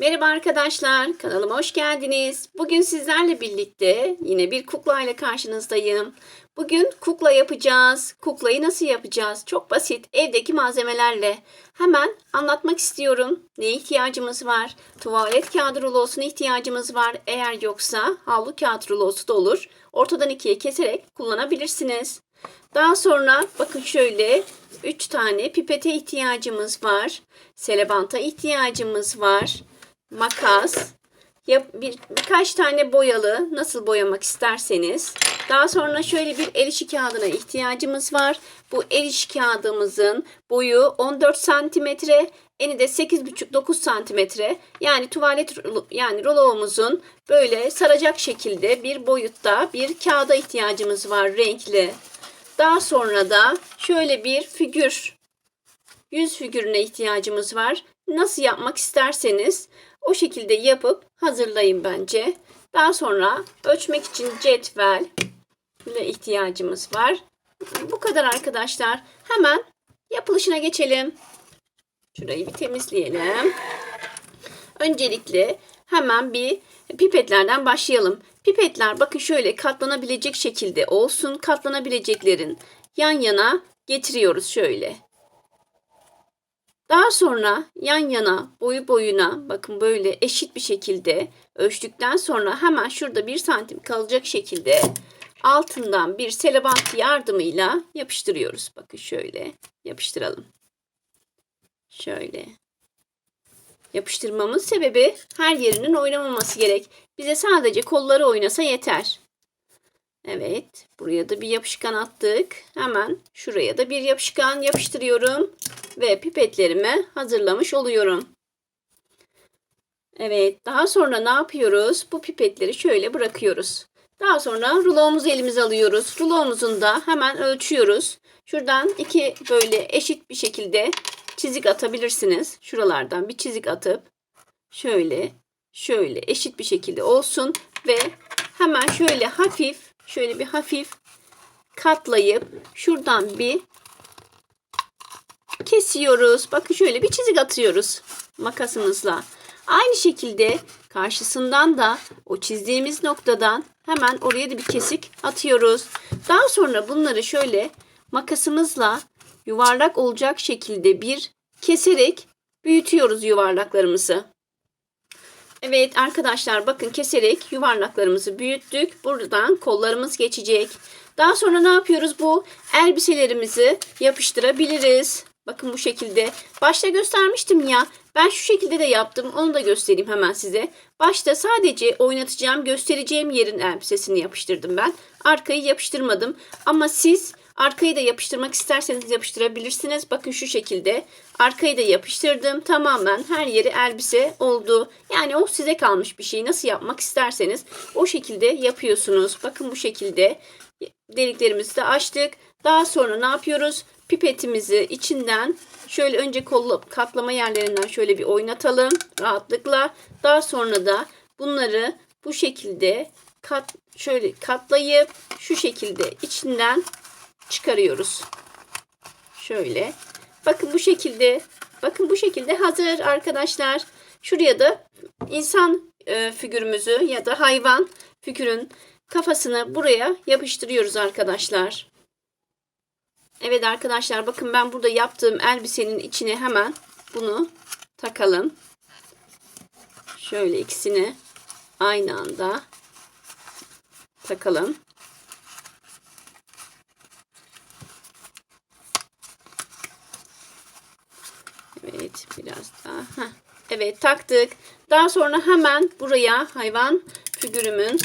Merhaba arkadaşlar, kanalıma hoş geldiniz. Bugün sizlerle birlikte yine bir kukla ile karşınızdayım. Bugün kukla yapacağız. Kuklayı nasıl yapacağız? Çok basit, evdeki malzemelerle. Hemen anlatmak istiyorum. Neye ihtiyacımız var? Tuvalet kağıdı rulosuna ihtiyacımız var. Eğer yoksa havlu kağıt rulosu da olur. Ortadan ikiye keserek kullanabilirsiniz. Daha sonra bakın şöyle 3 tane pipete ihtiyacımız var. Selebanta ihtiyacımız var. Makas, yap, bir, birkaç tane boyalı nasıl boyamak isterseniz. Daha sonra şöyle bir el işi kağıdına ihtiyacımız var. Bu el işi kağıdımızın boyu 14 santimetre, eni de 8,5-9 santimetre. Yani tuvalet yani rolomuzun böyle saracak şekilde bir boyutta bir kağıda ihtiyacımız var renkli. Daha sonra da şöyle bir figür, yüz figürüne ihtiyacımız var. Nasıl yapmak isterseniz o şekilde yapıp hazırlayın bence. Daha sonra ölçmek için cetvel ile ihtiyacımız var. Bu kadar arkadaşlar. Hemen yapılışına geçelim. Şurayı bir temizleyelim. Öncelikle hemen bir pipetlerden başlayalım. Pipetler bakın şöyle katlanabilecek şekilde olsun. Katlanabileceklerin yan yana getiriyoruz şöyle. Daha sonra yan yana boyu boyuna bakın böyle eşit bir şekilde ölçtükten sonra hemen şurada bir santim kalacak şekilde altından bir selebant yardımıyla yapıştırıyoruz. Bakın şöyle yapıştıralım. Şöyle. Yapıştırmamın sebebi her yerinin oynamaması gerek. Bize sadece kolları oynasa yeter. Evet. Buraya da bir yapışkan attık. Hemen şuraya da bir yapışkan yapıştırıyorum. Ve pipetlerimi hazırlamış oluyorum. Evet. Daha sonra ne yapıyoruz? Bu pipetleri şöyle bırakıyoruz. Daha sonra rulomuzu elimize alıyoruz. Rulomuzun da hemen ölçüyoruz. Şuradan iki böyle eşit bir şekilde çizik atabilirsiniz. Şuralardan bir çizik atıp şöyle şöyle eşit bir şekilde olsun ve hemen şöyle hafif şöyle bir hafif katlayıp şuradan bir kesiyoruz. Bakın şöyle bir çizik atıyoruz makasımızla. Aynı şekilde karşısından da o çizdiğimiz noktadan hemen oraya da bir kesik atıyoruz. Daha sonra bunları şöyle makasımızla yuvarlak olacak şekilde bir keserek büyütüyoruz yuvarlaklarımızı. Evet arkadaşlar bakın keserek yuvarlaklarımızı büyüttük. Buradan kollarımız geçecek. Daha sonra ne yapıyoruz? Bu elbiselerimizi yapıştırabiliriz. Bakın bu şekilde. Başta göstermiştim ya. Ben şu şekilde de yaptım. Onu da göstereyim hemen size. Başta sadece oynatacağım, göstereceğim yerin elbisesini yapıştırdım ben. Arkayı yapıştırmadım. Ama siz arkayı da yapıştırmak isterseniz yapıştırabilirsiniz. Bakın şu şekilde. Arkayı da yapıştırdım. Tamamen her yeri elbise oldu. Yani o size kalmış bir şey. Nasıl yapmak isterseniz o şekilde yapıyorsunuz. Bakın bu şekilde deliklerimizi de açtık. Daha sonra ne yapıyoruz? Pipetimizi içinden şöyle önce kollu katlama yerlerinden şöyle bir oynatalım rahatlıkla. Daha sonra da bunları bu şekilde kat şöyle katlayıp şu şekilde içinden çıkarıyoruz. Şöyle. Bakın bu şekilde. Bakın bu şekilde hazır arkadaşlar. Şuraya da insan e, figürümüzü ya da hayvan figürün kafasını buraya yapıştırıyoruz arkadaşlar. Evet arkadaşlar bakın ben burada yaptığım elbisenin içine hemen bunu takalım. Şöyle ikisini aynı anda takalım. Biraz daha. Heh. Evet taktık. Daha sonra hemen buraya hayvan figürümün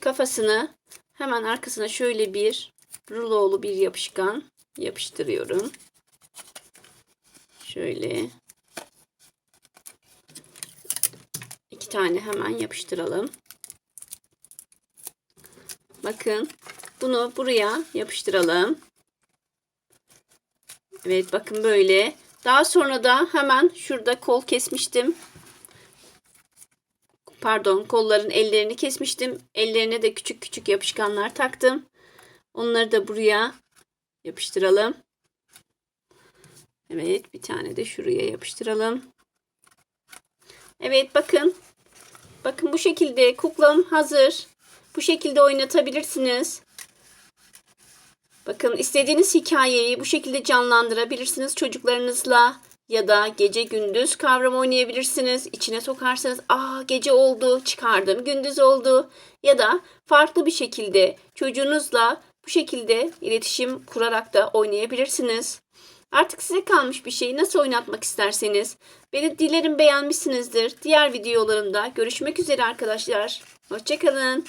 kafasını hemen arkasına şöyle bir rulolu bir yapışkan yapıştırıyorum. Şöyle iki tane hemen yapıştıralım. Bakın bunu buraya yapıştıralım. Evet bakın böyle. Daha sonra da hemen şurada kol kesmiştim. Pardon kolların ellerini kesmiştim. Ellerine de küçük küçük yapışkanlar taktım. Onları da buraya yapıştıralım. Evet bir tane de şuraya yapıştıralım. Evet bakın. Bakın bu şekilde kuklam hazır. Bu şekilde oynatabilirsiniz. Bakın istediğiniz hikayeyi bu şekilde canlandırabilirsiniz çocuklarınızla ya da gece gündüz kavram oynayabilirsiniz. İçine sokarsanız aa gece oldu çıkardım gündüz oldu ya da farklı bir şekilde çocuğunuzla bu şekilde iletişim kurarak da oynayabilirsiniz. Artık size kalmış bir şeyi nasıl oynatmak isterseniz. Beni dilerim beğenmişsinizdir. Diğer videolarımda görüşmek üzere arkadaşlar. Hoşçakalın.